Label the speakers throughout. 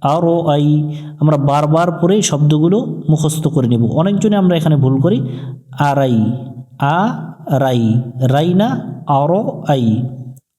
Speaker 1: আরও আই, আমরা বারবার পরে শব্দগুলো মুখস্থ করে নেব। অনেকজনে আমরা এখানে ভুল করি। আরাই, আ, রাই রাই না আরও আই।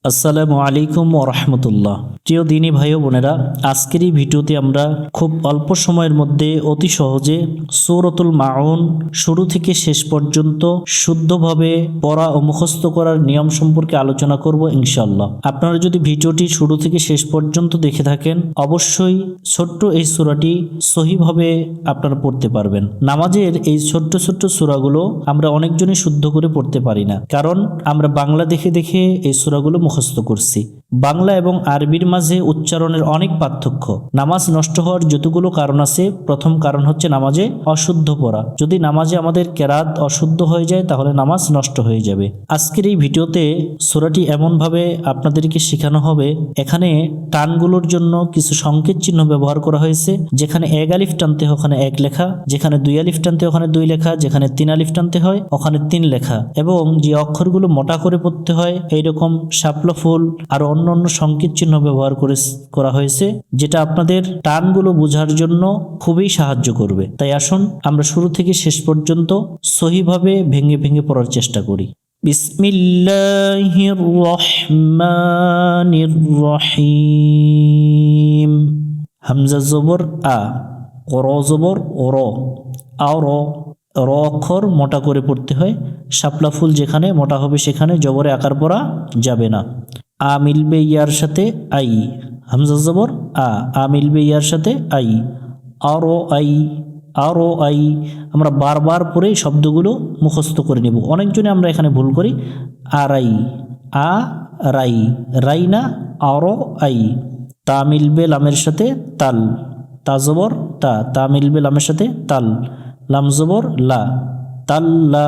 Speaker 1: আসসালামু আলাইকুম ও রহমতুল্লাহ। প্রিয় দিনী ভাই বোনেরা, আজকের এই ভিডিওতে আমরা খুব অল্প সময়ের মধ্যে অতি সহজে সৌরতুল মাউন শুরু থেকে শেষ পর্যন্ত শুদ্ধভাবে পড়া ও মুখস্থ করার নিয়ম সম্পর্কে আলোচনা করব ইনশাল্লাহ আপনারা যদি ভিডিওটি শুরু থেকে শেষ পর্যন্ত দেখে থাকেন, অবশ্যই ছোট্ট এই সূরাটি সহিভাবে আপনারা পড়তে পারবেন। নামাজের এই ছোট্ট ছোট্ট সূরাগুলো আমরা অনেকজনই শুদ্ধ করে পড়তে পারি না, কারণ আমরা বাংলা দেখে দেখে এই সূরাগুলো মুখস্থ করছি। বাংলা এবং আরবির মাঝে উচ্চারণের অনেক পার্থক্য। নামাজ নষ্ট হওয়ার যতগুলো কারণ আছে, প্রথম কারণ হচ্ছে নামাজে অশুদ্ধ পড়া। যদি নামাজে আমাদের কেরাত অশুদ্ধ হয়ে যায়, তাহলে নামাজ নষ্ট হয়ে যাবে। আজকের এই ভিডিওতে সোরাটি এমনভাবে আপনাদেরকে শেখানো হবে, এখানে টানগুলোর জন্য কিছু সংকেত চিহ্ন ব্যবহার করা হয়েছে, যেখানে এক আলিফ টানতে ওখানে এক লেখা, যেখানে দুই আলিফ টানতে ওখানে দুই লেখা, যেখানে তিন আলিফ টানতে হয়, ওখানে তিন লেখা। এবং যে অক্ষরগুলো মোটা করে পড়তে হয়, এইরকম শাপলা ফুল আর অন্য অন্য সংকেত চিহ্ন ব্যবহার করে করা হয়েছে, যেটা আপনাদের টানগুলো বোঝার জন্য খুবই সাহায্য করবে। তাই আসুন, আমরা শুরু থেকে শেষ পর্যন্ত সহিভাবে ভেঙে ভেঙে পড়ার চেষ্টা করি। বিসমিল্লাহির রহমানির রহিম হামজা জবর, আ, র জবর, র। আও র র অক্ষর মোটা করে পড়তে হয়। শাপলা ফুল যেখানে, মোটা হবে সেখানে, জবরে আকার পড়া যাবে না। আ মিলবে ইয়ার সাথে আই। হামজা জবর, আ আ মিলবে ইয়ার সাথে আই। আরও আই আরও আই। আমরা বারবার পরে শব্দগুলো মুখস্থ করে নেব। অনেকজনে আমরা এখানে ভুল করি। আরাই আ, রাই। রাই না, আরও আই। তা মিলবে লামের সাথে তাল। তা জবর, তা। তা মিলবে লামের সাথে তাল। লাম জবর, লা। তাল্লা।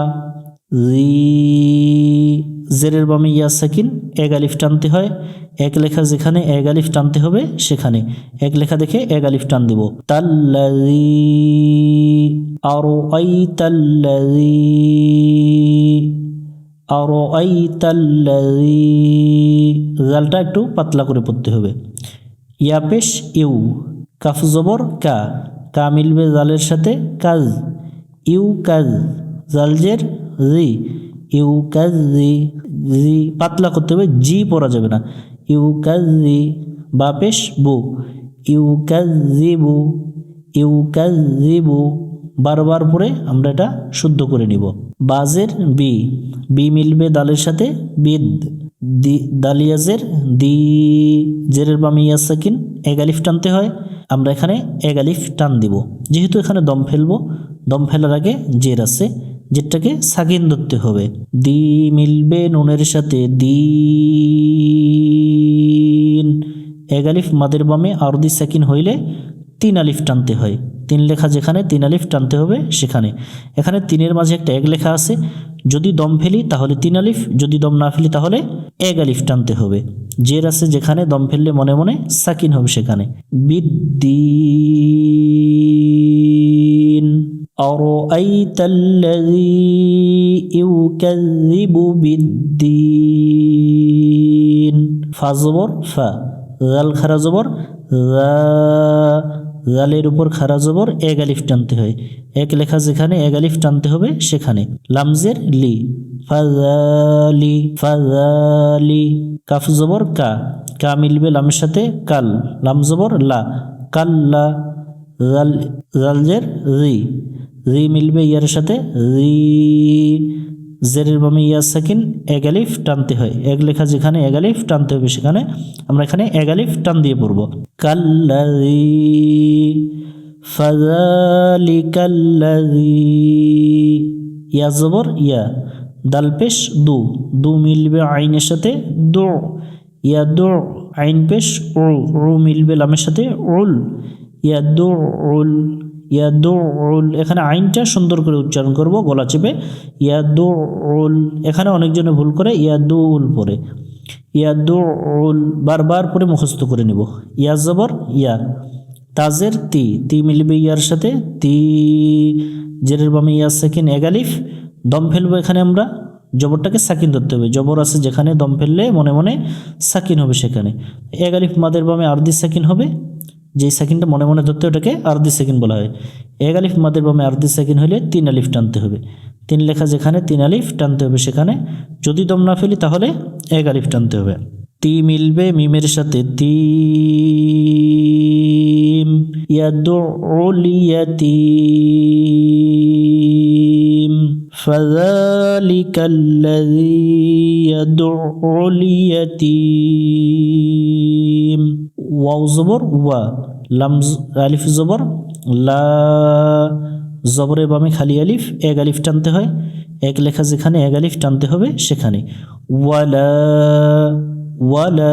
Speaker 1: জেরের বামে ইয়া সাকিন, এক আলিফ টানতে হয়। এক লেখা যেখানে এক আলিফ টানতে হবে, সেখানে। এক লেখা দেখে এক আলিফ টান দিব। তাল্লাজি আরও আই তাল্লাজি আরও আই তাল্লাজি জালটা একটু পাতলা করে পড়তে হবে। ইয়া পেশ ইউ, কাফ জবর কা কা মিলবে জালের সাথে কাজ। ইউ কাজ জালজের জি, ইউ কাজ, জি, পাতলা করতে হবে, জি পড়া যাবে না। ইউ কাজ জি বা পেশ বু। ইউ কাজ জি বু। বারবার পরে আমরা এটা শুদ্ধ করে নিব। বাজের বি বি মিলবে দালের সাথে, বিদ, দি, দালিয়াজের, দি, জেরের বামে ইয়াস সাকিন, এক টানতে হয়। আমরা এখানে এক আলিফ টান দিব। যেহেতু এখানে দম ফেলব, দম ফেলার আগে জের আছে। জেরটাকে সাকিন ধরতে হবে। দি মিলবে নুনের সাথে দিন এক আলিফ মাদের বামে আরদি সাকিন হইলে তিন আলিফ টানতে হয়। তিন লেখা যেখানে, তিন আলিফ টানতে হবে সেখানে। এখানে তিনের মাঝে একটা এক লেখা আছে, যদি দম ফেলি তাহলে তিন আলিফ, যদি দম না ফেলি তাহলে এক আলিফ টানতে হবে। জের আছে যেখানে, দম ফেললে মনে মনে সাকিন হবে সেখানে। বিদ্দিন أرأيت الذي يكذب بالدين فزبر فا জাল খারা জবর জালের উপর খারা জবর এক আলিফ টানতে হয় এক লেখা যেখানে এক আলিফ টানতে হবে সেখানে লামজের লি ফাজালি ফাজালি কাফ জবর কা কা মিলবে লামের সাথে কাল লাম জবর লা কাল্লা জাল জালজের রি রি মিলবে ইয়ার সাথে, রি জেরের বামে ইয়ার সাকিন, এক আলিফ টানতে হয়। এক লেখা যেখানে এক আলিফ টানতে হবে সেখানে আমরা এখানে এক আলিফ টান দিয়ে পড়ব। কাল্লাজি ফাজালি কাল্লাজি ইয়া জবর, ইয়া দাল পেশ, দু। দু মিলবে আইনের সাথে, দু। ইয়া দু, আইন পেশ, উ। মিলবে লামের সাথে, উল। ইয়া দু, উল। ইয়াদুল এখানে আইনটা সুন্দর করে উচ্চারণ করব, গলা চেপে। ইয়াদুল এখানে অনেকজনে ভুল করে ইয়াদুল পরে। ইয়াদুল বারবার পরে মুখস্থ করে নিব। ইয়া জবর, ইয়া। তাজের তি তি মিলবে ইয়ার সাথে, তি, জেরের বামে ইয়া সেকেন্ড এগালিফ দম ফেলব এখানে আমরা। জবরটাকে সাকিন ধরতে হবে। জবর আছে যেখানে দম ফেললে মনে মনে সাকিন হবে সেখানে। এগালিফ মাদের বামে আরদি সাকিন হবে। যেই সেকেন্ডটা মনে মনে ধরতে ওটাকে আর্ধি সেকেন্ড বলা হয় এক আলিফ মাদের বামে আর্ধি সেকেন্ড হলে তিন আলিফ টানতে হবে তিন লেখা যেখানে তিন আলিফ টানতে হবে সেখানে যদি দম না ফেলি তাহলে এক আলিফ টানতে হবে তি মিলবে মিমের সাথে তিম ইয়াদুল ইয়াতিম فذلك الذي يدعو اليتيم ওয়াও জবর ওয়া লাম জ- আলিফ জবর, লা জবরে বামে খালি আলিফ, এক আলিফ টানতে হয়, এক লেখা যেখানে এক আলিফ টানতে হবে সেখানে। ওয়ালা ওয়ালা,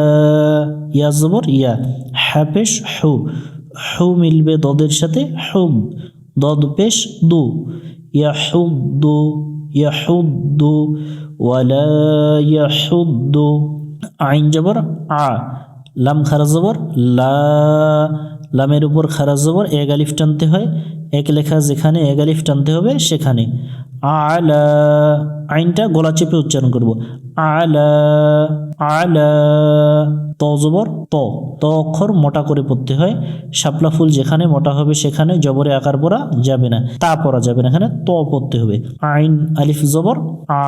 Speaker 1: ইয়া জবর, ইয়া। হ্যাপেশ হু। হু মিলবে দদের সাথে হুদ দদ, পেশ, দু। ইয়াহুদ্দু ইয়াহুদ্দু ওয়ালা ইয়াহুদ্দু আইন জবর, আ। লাম খারা জবর, লা। লামের উপর খারা জবর, এক আলিফ টানতে হয়, এক লেখা যেখানে এক আলিফ টানতে হবে সেখানে। আলা, আইনটা গলা চেপে উচ্চারণ করব। আলা আলা, ত জবর, ত। ত অক্ষর মোটা করে পড়তে হয়, শাপলা ফুল যেখানে মোটা হবে সেখানে জবরে আকার পড়া যাবে না, তা পড়া যাবে না, এখানে ত পড়তে হবে। আইন, আলিফ জবর, আ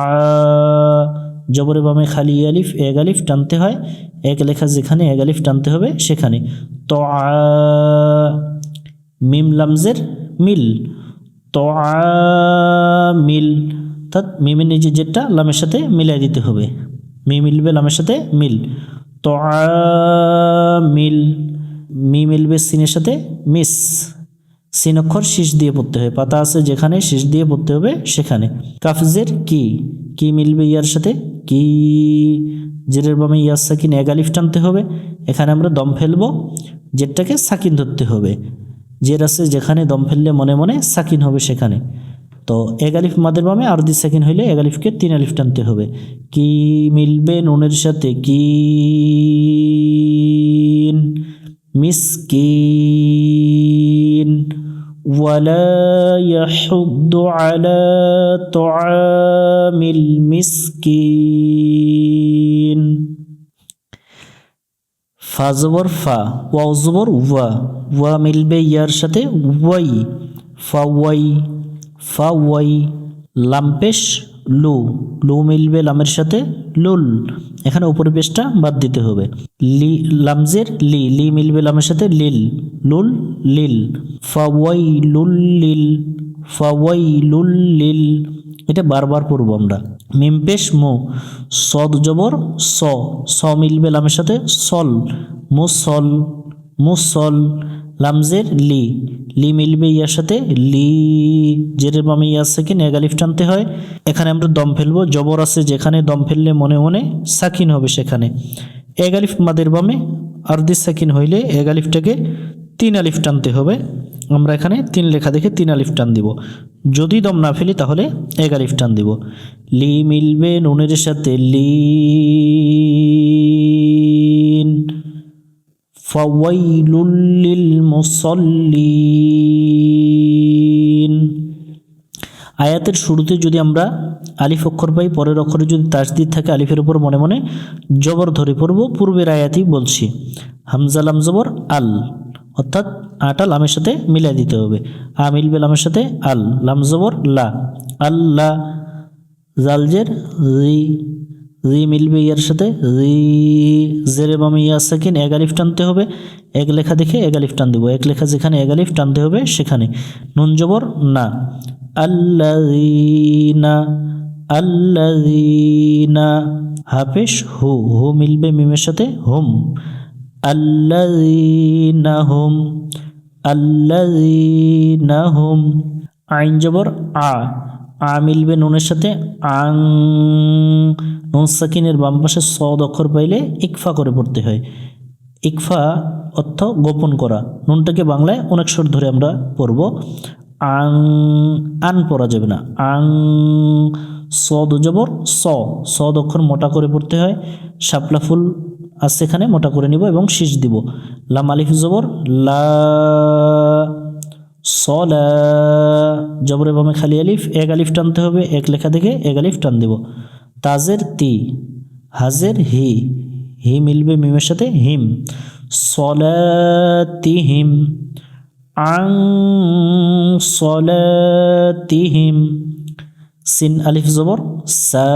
Speaker 1: জবরে বামে খালি আলিফ, এক আলিফ টানতে হয়, এক লেখা যেখানে এক আলিফ টানতে হবে সেখানে। ত মিম লামজের মিল। ত মিল, অর্থাৎ মিমের নিচে যেটা লামের সাথে মিলাই দিতে হবে। মি মিলবে লামের সাথে মিল। ত মিল মি মিলবে সিনের সাথে মিস। সিন অক্ষর শীষ দিয়ে পড়তে হয় পাতা আছে যেখানে শীষ দিয়ে পড়তে হবে সেখানে। কাফজের কি? কি মিলবে ইয়ার সাথে? কি জেরের বামে ইয়ার সাকিন এক আলিফ টানতে হবে এখানে আমরা দম ফেলবো জেরটাকে সাকিন ধরতে হবে জের আছে যেখানে দম ফেললে মনে মনে সাকিন হবে সেখানে তো এক আলিফ মাদের বামে আর দুই সেকেন্ড হইলে এক আলিফকে তিন আলিফ টানতে হবে কি মিলবে নুনের সাথে কি মিসকিন ولا يحض على طعام المسكين ফা জবর ফা, ওয়াও জবর ওয়া ওয়া মিলবে ইয়ার সাথে ওয়াই, ফা ওয়াই ফা ওয়াই লাম্পেশ লু লু মিলবে লামের সাথে লুল, এখানে উপরে পেশটা বাদ দিতে হবে, লি, লামজের লি লি মিলবে লামের সাথে লিল, লুল, লিল, ফা ওয়াই, লুল, লিল, ফা ওয়াই, লুল, লিল এটা বারবার পড়ব আমরা। মিম মো, সদ জবর, স স মিলবে লামের সাথে, সল মুসল মুসল লামজের লি লি মিলবে ইয়ার সাথে, লি, জেরের বামে ইয়ার সাকিন এক আলিফ টানতে হয়। এখানে আমরা দম ফেলব, জবর আছে যেখানে, দম ফেললে মনে মনে সাকিন হবে সেখানে। এগালিফ মাদের বামে আর্দি সাকিন হইলে এক আলিফটাকে তিন আলিফ টানতে হবে। আমরা এখানে তিন লেখা দেখে তিন আলিফ টান দিব। যদি দম না ফেলি তাহলে এক আলিফ টান দিব। লি মিলবে নুনের সাথে লিন। ফাওয়াইলুল লিল মুসাল্লিন। আয়াতের শুরুতে যদি আমরা আলিফ অক্ষর পাই, পরের অক্ষরে যদি তাসদিদ থাকে, আলিফের উপর মনে মনে জবর ধরে পড়ব। পূর্বের আয়াতই বলছি। হামজা লাম জবর আল। অর্থাৎ আটা লামের সাথে মিলাই দিতে হবে। আ মিলবে লামের সাথে আল, লাম জবর লা। আল্লাহ জালজের রি রি মিলবে ইয়ার সাথে রি জেরে বামে ইয়া সাকিন এক আলিফ টানতে হবে। এক লেখা দেখে এক আলিফ টান দেবো। এক লেখা যেখানে এক আলিফ টানতে হবে সেখানে। নুন জবর, না। আল্লাযীনা আল্লাযীনা, হাফেশ হু হু মিলবে মিমের সাথে, হুম। আল্লাযীনা হুম আল্লাযীনা হুম আইন জবর আ আ মিলবে নুনের সাথে আং, নুন সাকিনের বাম পাশে সদ অক্ষর পাইলে ইকফা করে পড়তে হয়। ইকফা অর্থ গোপন করা। নুনটাকে বাংলায় অনেক স্বর ধরে আমরা পড়ব। আং, আন পড়া যাবে না। আং সদ জবর স। সদ অক্ষর মোটা করে পড়তে হয়। শাপলা ফুল আর সেখানে মোটা করে নিব এবং শীষ দিব। লাম আলিফ জবর, লা সলা জবরে বামে খালি আলিফ, এক আলিফ টানতে হবে, এক লেখা থেকে এক আলিফ টান দেব। তাজের তি, হাজের হি হি মিলবে মিমের সাথে হিম। সলাতিহিম আং সলাতিহিম সিন আলিফ জবর, সা,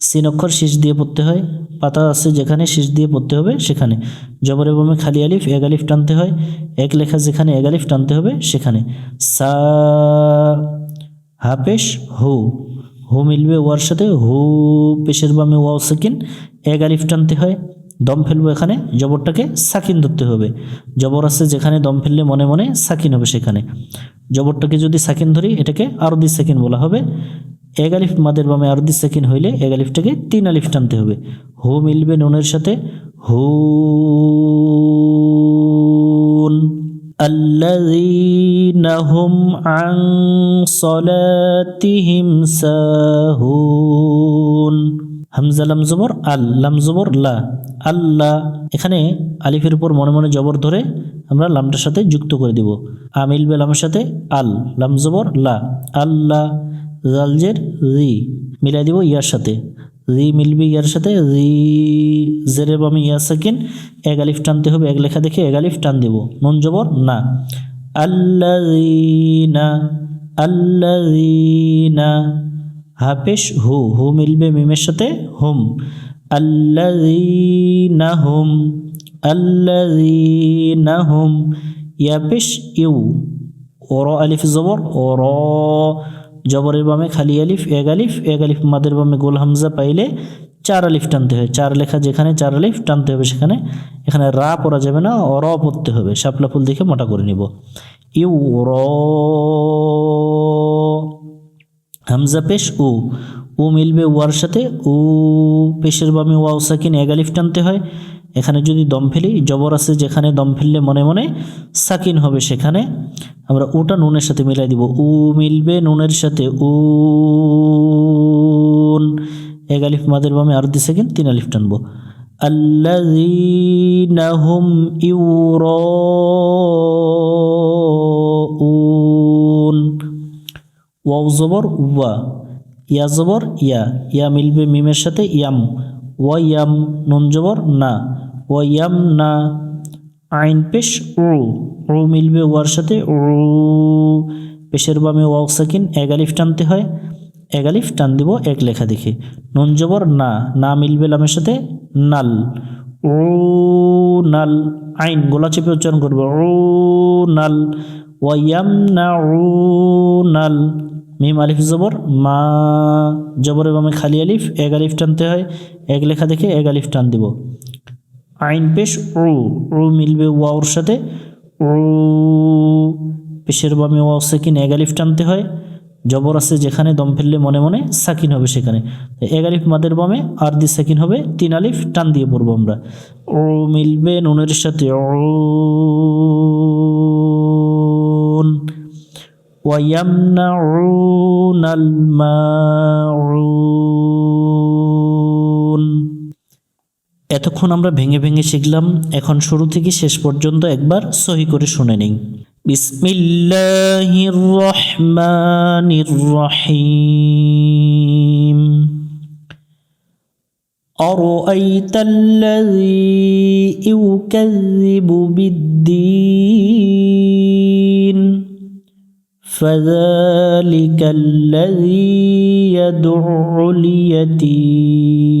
Speaker 1: সিন অক্ষর শেষ দিয়ে পড়তে হয়। পাতা আছে যেখানে শেষ দিয়ে পড়তে হবে, সেখানে। জবর এবং খালি আলিফ, এক আলিফ টানতে হয়, এক লেখা যেখানে এক আলিফ টানতে হবে, সেখানে। সা হাপেশ হু। হু মিলবে ওয়ার সাথে, হু পেশের বামে ওয়াও সাকিন, এক আলিফ টানতে হয়, দম ফেলব এখানে, জবরটাকে সাকিন ধরতে হবে। জবর আছে যেখানে দম ফেললে মনে মনে সাকিন হবে সেখানে। জবরটাকে যদি সাকিন ধরি, এটাকে আরদি সাকিন বলা হবে। এক আলিফ মাদের বামে আরদি সাকিন হইলে এক আলিফটাকে তিন আলিফ টানতে হবে হু মিলবে নুনের সাথে হুন الذين هم عن صلاتهم ساهون হামজা লাম জবর আল লাম জবর লা আল্লাহ এখানে আলিফের উপর মনে মনে জবর ধরে আমরা লামটার সাথে যুক্ত করে দিব আমিল বে লামের সাথে আল লাম জবর লা আল্লাহ জালজের রি মিলাই দিব ইয়ার সাথে। রি মিলবে ইয়ার সাথে, রি জেরের বামে ইয়া সাকিন এক আলিফ টানতে হবে, এক লেখা দেখে এক আলিফ টান দেব। নুন জবর? না। আল্লাযীনা আল্লাযীনা, হাফেশ হু হু মিলবে মিমের সাথে, হুম। আল্লাযীনা হুম আল্লাযীনা হুম ইয়াপেশ ইউ ওর আলিফ জবর ওর জবরের বামে খালি আলিফ, এক আলিফ এক আলিফ মাদের বামে গোল হামজা পাইলে চার আলিফ টানতে হয়। চার লেখা যেখানে চার আলিফ টানতে হবে সেখানে। এখানে রা পড়া যাবে না অর পড়তে হবে। শাপলা ফুল দেখে মোটা করে নিব। ইউ র হামজা পেশ, উ। উ মিলবে ওয়ার সাথে, উ। পেশের বামে ওয়াও সাকিন, এক আলিফ টানতে হয়। এখানে যদি দম ফেলি, জবর আছে যেখানে দম ফেললে মনে মনে সাকিন হবে সেখানে। আমরা ওটা নুনের সাথে মিলাই দিব। উ মিলবে নুনের সাথে উ। এক আলিফ মাদের বামে আর দি সেকেন্ড তিন আলিফ টানবো। আল্লাহ ইউর ওয়াও জবর, ওয়া। ইয়া জবর, ইয়া। ইয়া মিলবে মিমের সাথে ইয়াম। ওয়া, ইয়াম। নুন জবর, না। ওয়া ইয়াম না আইন পেশ উ উ মিলবে ওয়ার সাথে উ পেশের বামে ওয়াও সাকিন এক আলিফ টানতে হয়, এক আলিফ টান দিব এক লেখা দেখে। নুন জবর না না মিলবে লামের সাথে নাল। উ নাল আইন গোলা চেপে উচ্চারণ করবে। উ নাল ওয়াইয়াম না উ নাল। মিম আলিফ জবর মা জবরে বামে খালি আলিফ এক আলিফ টানতে হয়। এক লেখা দেখে এক আলিফ টান দিব। আইন পেশ, রু রু মিলবে ওয়াওর সাথে, রু পেশের বামে ওয়াও সাকিন, এগালিফ টানতে হয়, জবর আছে যেখানে, দম ফেললে মনে মনে সাকিন হবে সেখানে। এগালিফ মাদের বামে, আর দি সাকিন হবে, তিন আলিফ টান দিয়ে পড়ব আমরা। ও মিলবে নুনের সাথে ওয়াইয়ামনা রুনাল মা এতক্ষণ আমরা ভেঙে ভেঙে শিখলাম এখন শুরু থেকে শেষ পর্যন্ত একবার সহি করে শুনে নিই বিসমিল্লাহির রহমানির রহিম أرأيت الذي يكذب بالدين فذلك الذي يدع اليتيم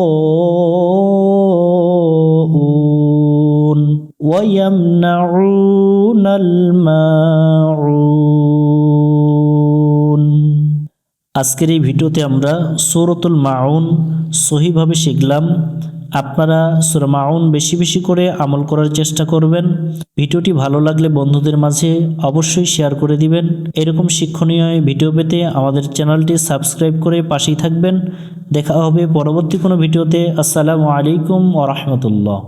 Speaker 1: ويمنعون الماعون আজকের এই ভিডিওতে আমরা সৌরতুল মাউন সহিভাবে শিখলাম আপনারা সুরা মাউন বেশি বেশি করে আমল করার চেষ্টা করবেন ভিডিওটি ভালো লাগলে বন্ধুদের মাঝে অবশ্যই শেয়ার করে দিবেন এরকম শিক্ষণীয় ভিডিও পেতে আমাদের চ্যানেলটি সাবস্ক্রাইব করে পাশেই থাকবেন দেখা হবে পরবর্তী কোনো ভিডিওতে আসসালামু আলাইকুম ওরহমতুল্লাহ